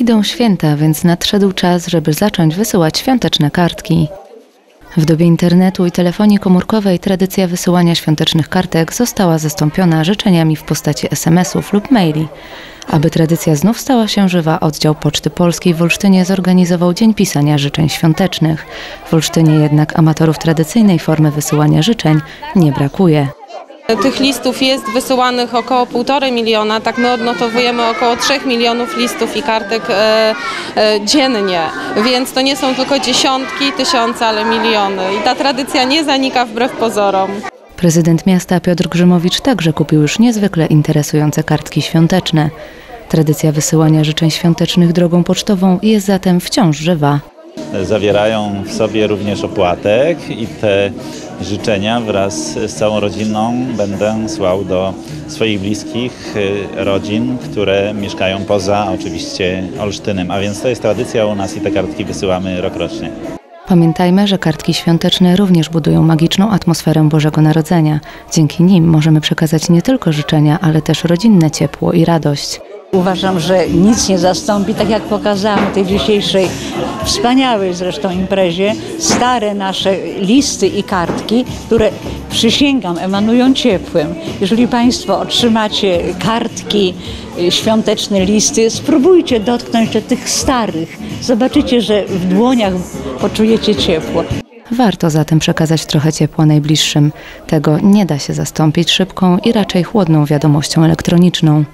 Idą święta, więc nadszedł czas, żeby zacząć wysyłać świąteczne kartki. W dobie internetu i telefonii komórkowej tradycja wysyłania świątecznych kartek została zastąpiona życzeniami w postaci SMS-ów lub maili. Aby tradycja znów stała się żywa, oddział Poczty Polskiej w Olsztynie zorganizował Dzień Pisania Życzeń Świątecznych. W Olsztynie jednak amatorów tradycyjnej formy wysyłania życzeń nie brakuje. Tych listów jest wysyłanych około 1,5 miliona, tak my odnotowujemy około 3 milionów listów i kartek e, e, dziennie, więc to nie są tylko dziesiątki, tysiące, ale miliony. I ta tradycja nie zanika wbrew pozorom. Prezydent miasta Piotr Grzymowicz także kupił już niezwykle interesujące kartki świąteczne. Tradycja wysyłania życzeń świątecznych drogą pocztową jest zatem wciąż żywa. zawierają w sobie również opłatek i te życzenia wraz z całą rodziną będę słał do swoich bliskich y, rodzin, które mieszkają poza oczywiście Olsztynem. A więc to jest tradycja u nas i te kartki wysyłamy rokrocznie. Pamiętajmy, że kartki świąteczne również budują magiczną atmosferę Bożego Narodzenia. Dzięki nim możemy przekazać nie tylko życzenia, ale też rodzinne ciepło i radość. Uważam, że nic nie zastąpi, tak jak pokazałam tej dzisiejszej wspaniałej zresztą imprezie, stare nasze listy i kartki, które przysięgam, emanują ciepłem. Jeżeli Państwo otrzymacie kartki, y, świąteczne listy, spróbujcie dotknąć do tych starych. Zobaczycie, że w dłoniach poczujecie ciepło. Warto zatem przekazać trochę ciepła najbliższym. Tego nie da się zastąpić szybką i raczej chłodną wiadomością elektroniczną.